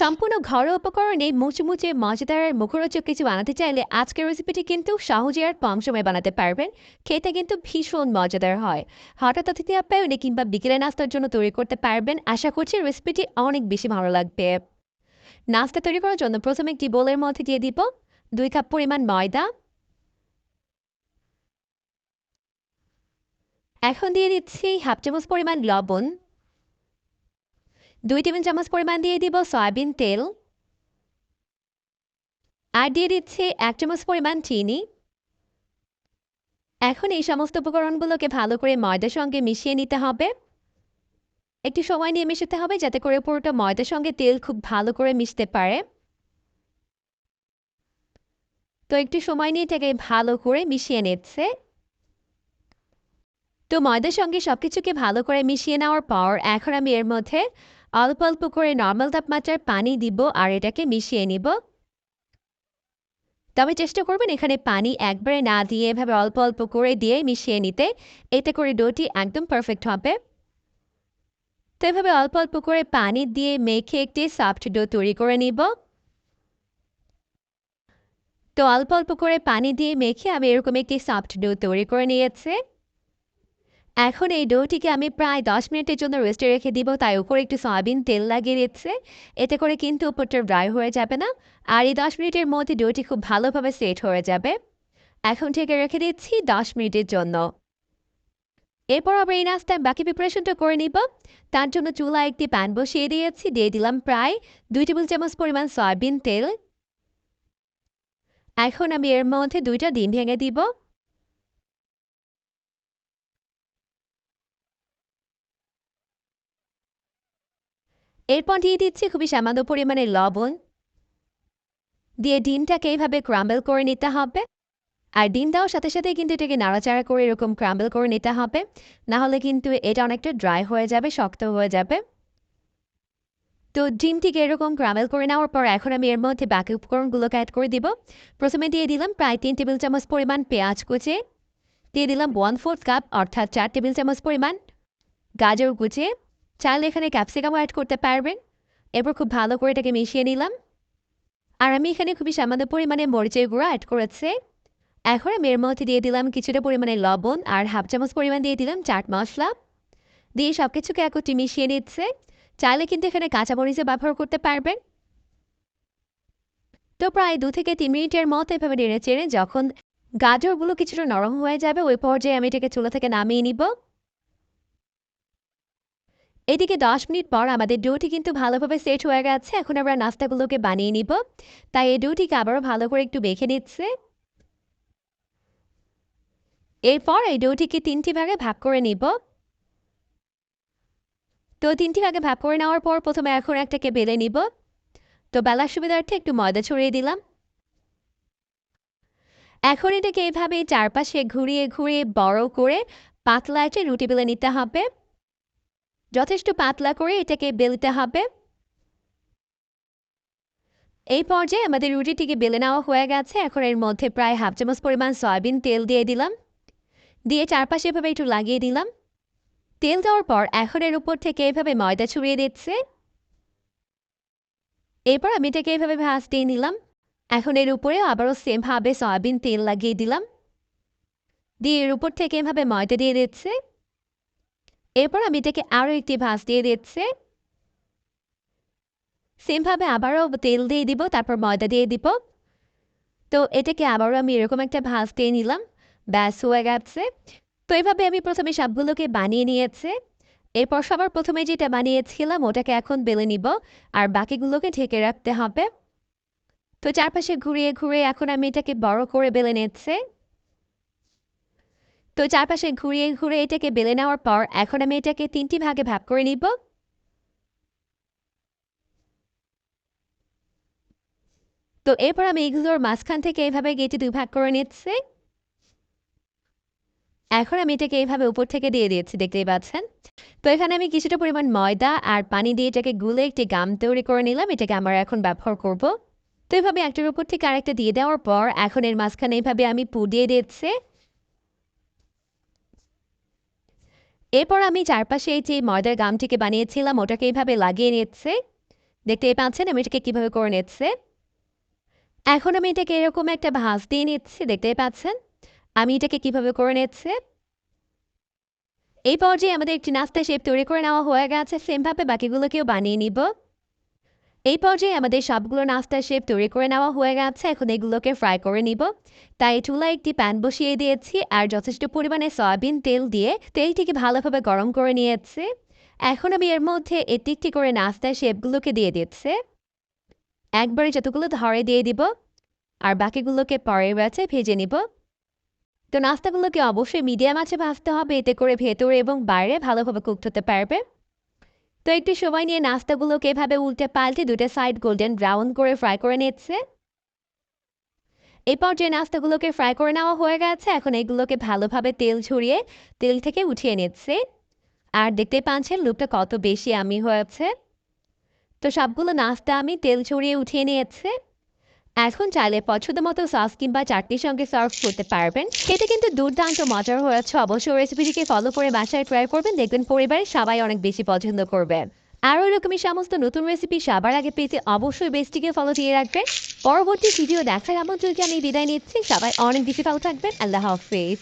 সম্পূর্ণ ঘরোয়া উপকরণে মুচমুচে, মজাদার আর মুখরোচক কিছু বানাতে চাইলে আজকের রেসিপিটি কিন্তু সহজে আর কম সময়ে বানাতে পারবেন। খেতে কিন্তু ভীষণ মজাদার হয়। হঠাৎ অতিথি আপ্যায়নে কিংবা বিকেলে নাস্তার জন্য তৈরি করতে পারবেন। আশা করছি রেসিপিটি অনেক বেশি ভালো লাগবে। নাস্তা তৈরি করার জন্য প্রথমে একটি বোলের মধ্যে দিয়ে দিব দুই কাপ পরিমাণ ময়দা। এখন দিয়ে দিচ্ছি হাফ চামচ পরিমাণ লবণ। দুই টেবিল চামচ পরিমাণ দিয়ে দিব সয়াবিন তেল। আর দিয়ে দিচ্ছি এক চামচ পরিমাণ চিনি। এখন এই সমস্ত উপকরণগুলোকে ভালো করে ময়দার সঙ্গে মিশিয়ে নিতে হবে। একটু সময় নিয়ে মিশাতে হবে যাতে করে পুরোটা ময়দার সঙ্গে তেল খুব ভালো করে মিশতে পারে। তো একটু সময় নিয়ে এটাকে ভালো করে মিশিয়ে নিচ্ছে। তো ময়দার সঙ্গে সব কিছুকে ভালো করে মিশিয়ে নেওয়ার পর এখন আমি এর মধ্যে অল্প অল্প করে নর্মাল তাপমাত্রার পানি দিব আর এটাকে মিশিয়ে নিব। তবে চেষ্টা করবেন এখানে পানি একবারে না দিয়ে এভাবে অল্প অল্প করে দিয়ে মিশিয়ে নিতে। এতে করে ডোটি একদম পারফেক্ট হবে। তো এভাবে অল্প অল্প করে পানি দিয়ে মেখে একটি সফট ডো তৈরি করে নিব। তো অল্প অল্প করে পানি দিয়ে মেখে আমি এরকম একটি সফট ডো তৈরি করে নিয়েছে। এখন এই ডোটিকে আমি প্রায় দশ মিনিটের জন্য রেস্টে রেখে দিব। তাই উপরে একটু সয়াবিন তেল লাগিয়ে দিচ্ছে। এতে করে কিন্তু উপরটা ড্রাই হয়ে যাবে না। আর এই দশ মিনিটের মধ্যে ডোটি খুব ভালোভাবে সেট হয়ে যাবে। এখন থেকে রেখে দিচ্ছি দশ মিনিটের জন্য। এরপর আবার এই নাস্তায় বাকি প্রিপারেশনটা করে নিব। তার জন্য চুলা একটি প্যান বসিয়ে দিয়েছি। দিয়ে দিলাম প্রায় দুই টেবিল চামচ পরিমাণ সয়াবিন তেল। এখন আমি এর মধ্যে দুইটা ডিম ভেঙে দিব। এরপর দিয়ে দিচ্ছি খুবই সামান্য পরিমাণে লবণ। দিয়ে ডিমটাকে এইভাবে ক্রাম্বেল করে নিতে হবে। আর ডিম দেওয়ার সাথে সাথে কিন্তু এটাকে নাড়াচাড়া করে এরকম ক্রাম্বেল করে নিতে হবে। না হলে কিন্তু এটা অনেকটা ড্রাই হয়ে যাবে, শক্ত হয়ে যাবে। তো ডিমটিকে এরকম ক্রামেল করে নেওয়ার পর এখন আমি এর মধ্যে বাকি উপকরণগুলোকে অ্যাড করে দিব। প্রথমে দিয়ে দিলাম প্রায় তিন টেবিল চামচ পরিমাণ পেঁয়াজ কুচে। দিয়ে দিলাম ওয়ান ফোর্থ কাপ অর্থাৎ চার টেবিল চামচ পরিমাণ গাজর কুচে। চাইলে এখানে ক্যাপসিকামও অ্যাড করতে পারবেন। এরপর খুব ভালো করে এটাকে মিশিয়ে নিলাম। আর আমি এখানে খুবই সামান্য পরিমাণে মরিচের গুঁড়া অ্যাড করেছে। এখন আমি এর মধ্যে দিয়ে দিলাম কিছুটা পরিমাণে লবণ আর হাফ চামচ পরিমাণ দিয়ে দিলাম চাট মশলা। দিয়ে সব কিছুকে একটি মিশিয়ে নিচ্ছে। চাইলে কিন্তু এখানে কাঁচামরিচে ব্যবহার করতে পারবেন। তো প্রায় দু থেকে তিন মিনিটের মতো এভাবে নেড়ে চেড়ে যখন গাজরগুলো কিছুটা নরম হয়ে যাবে, ওই পর্যায়ে আমি এটাকে চুলা থেকে নামিয়ে নিব। এদিকে দশ মিনিট পর আমাদের ডোটি কিন্তু ভালোভাবে সেট হয়ে গেছে। এখন আমরা নাস্তাগুলোকে বানিয়ে নিব। তাই এই ডোটিকে আবারও ভালো করে একটু বেখে নিচ্ছে। এরপর এই ডোটিকে তিনটি ভাগে ভাগ করে নিব। তো তিনটি ভাগে ভাগ করে নেওয়ার পর প্রথমে এখন একটাকে বেলে নিব। তো বেলার সুবিধার্থে একটু ময়দা ছড়িয়ে দিলাম। এখন এটাকে এভাবে চারপাশে ঘুরিয়ে ঘুরিয়ে বড় করে পাতলা একটা রুটি বেলে নিতে হবে। যথেষ্ট পাতলা করে এটাকে বেলতে হবে। এই পর্যায়ে আমাদের রুটিটিকে বেলে নেওয়া হয়ে গেছে। এখন এর মধ্যে প্রায় হাফ চামচ পরিমাণ সয়াবিন তেল দিয়ে দিলাম। দিয়ে চারপাশে এভাবে একটু লাগিয়ে দিলাম। তেল দেওয়ার পর এখন এর উপর থেকে এভাবে ময়দা ছড়িয়ে দিচ্ছে। এরপর আমি এটাকে এভাবে ভাজ দিয়ে নিলাম। এখন এর উপরে আবারও সেমভাবে সয়াবিন তেল লাগিয়ে দিলাম। দিয়ে এর উপর থেকে এভাবে ময়দা দিয়ে দিচ্ছে। এরপর আমি এটাকে আরও একটি ভাজ দিয়ে দিচ্ছে। সেমভাবে আবারও তেল দিয়ে দিব, তারপর ময়দা দিয়ে দিব। তো এটাকে আবারও আমি এরকম একটা ভাজ দিয়ে নিলাম, ব্যাস হয়ে গেছে। তো এইভাবে আমি প্রথমে সবগুলোকে বানিয়ে নিয়েছে। এরপর সবার প্রথমে যেটা বানিয়েছিলাম, ওটাকে এখন বেলে নিব, আর বাকিগুলোকে ঢেকে রাখতে হবে। তো চারপাশে ঘুরিয়ে ঘুরিয়ে এখন আমি এটাকে বড় করে বেলে নিচ্ছে। তো চারপাশে ঘুরিয়ে ঘুরে এটাকে বেলে নেওয়ার পর এখন আমি এটাকে তিনটি ভাগে ভাগ করে নিব। তো এরপর আমি এগুলোর মাঝখান থেকে এইভাবে গেটে দুই ভাগ করে নিচ্ছি। এখন আমি এটাকে এইভাবে উপর থেকে দিয়ে দিয়েছি, দেখতেই পাচ্ছেন। তো এখানে আমি কিছুটা পরিমাণ ময়দা আর পানি দিয়ে এটাকে গুলে একটি গাম তৈরি করে নিলাম, এটাকে আমার এখন ব্যবহার করব। তো এইভাবে একটার উপর থেকে আরেকটা দিয়ে দেওয়ার পর এখন এর মাঝখানে এইভাবে আমি পু দিয়ে দিচ্ছি। এরপর আমি চারপাশে এই যে ময়দার গামটিকে বানিয়েছিলাম, ওটাকে এইভাবে লাগিয়ে নিচ্ছে। দেখতে পাচ্ছেন আমি এটাকে কীভাবে করে নিচ্ছে। এখন আমি এটাকে এরকম একটা ভাঁজ দিয়ে নিচ্ছি, দেখতেই পাচ্ছেন? আমি এটাকে কীভাবে করে নিচ্ছে? এই পর্যায়ে আমাদের একটি নাস্তা শেপ তৈরি করে নেওয়া হয়ে গেছে। সেমভাবে বাকিগুলোকেও বানিয়ে নিব। এই পর্যায়ে আমাদের সবগুলো নাস্তার শেপ তৈরি করে নেওয়া হয়ে গেছে। এখন এগুলোকে ফ্রাই করে নিব। তাই চুলায় একটি প্যান বসিয়ে দিয়েছি আর যথেষ্ট পরিমাণে সয়াবিন তেল দিয়ে তেলটিকে ভালোভাবে গরম করে নিয়েছি। এখন আমি এর মধ্যে একটি একটি করে নাস্তার শেপগুলোকে দিয়ে দিচ্ছে। একবারে যতগুলো ধরে দিয়ে দিব আর বাকিগুলোকে পরের ব্যাচে ভেজে নিব। তো নাস্তাগুলোকে অবশ্যই মিডিয়াম আছে ভাজতে হবে। এতে করে ভেতরে এবং বাইরে ভালোভাবে কুকড হতে পারবে। তো একটু সময় নিয়ে নাস্তাগুলোকে এভাবে উল্টে পাল্টে দুটো সাইড গোল্ডেন ব্রাউন করে ফ্রাই করে নিচ্ছে। এরপর যে নাস্তাগুলোকে ফ্রাই করে নেওয়া হয়ে গেছে, এখন এগুলোকে ভালোভাবে তেল ছড়িয়ে তেল থেকে উঠিয়ে নিচ্ছে। আর দেখতে পাচ্ছেন লুকটা কত বেশি আমি হয়েছে। তো সবগুলো নাস্তা আমি তেল ছড়িয়ে উঠিয়ে নিয়েছে। এখন চাইলে পছন্দ মতো সস কিংবা চাটনির সঙ্গে সার্ভ করতে পারবেন। খেতে কিন্তু দুর্দান্ত মজার হয়েছে অবশ্যই রেসিপিটিকে ফলো করে বাসায় ট্রাই করবেন, দেখবেন পরিবারের সবাই অনেক বেশি পছন্দ করবে। আরও এরকমই সমস্ত নতুন রেসিপি সবার আগে পেতে অবশ্যই বেস্টিকে ফলো দিয়ে রাখবেন। পরবর্তী ভিডিও দেখার আমন্ত্রণকে আমি বিদায় নিচ্ছি। সবাই অনেক বেশি ভালো থাকবেন। আল্লাহ হাফিজ।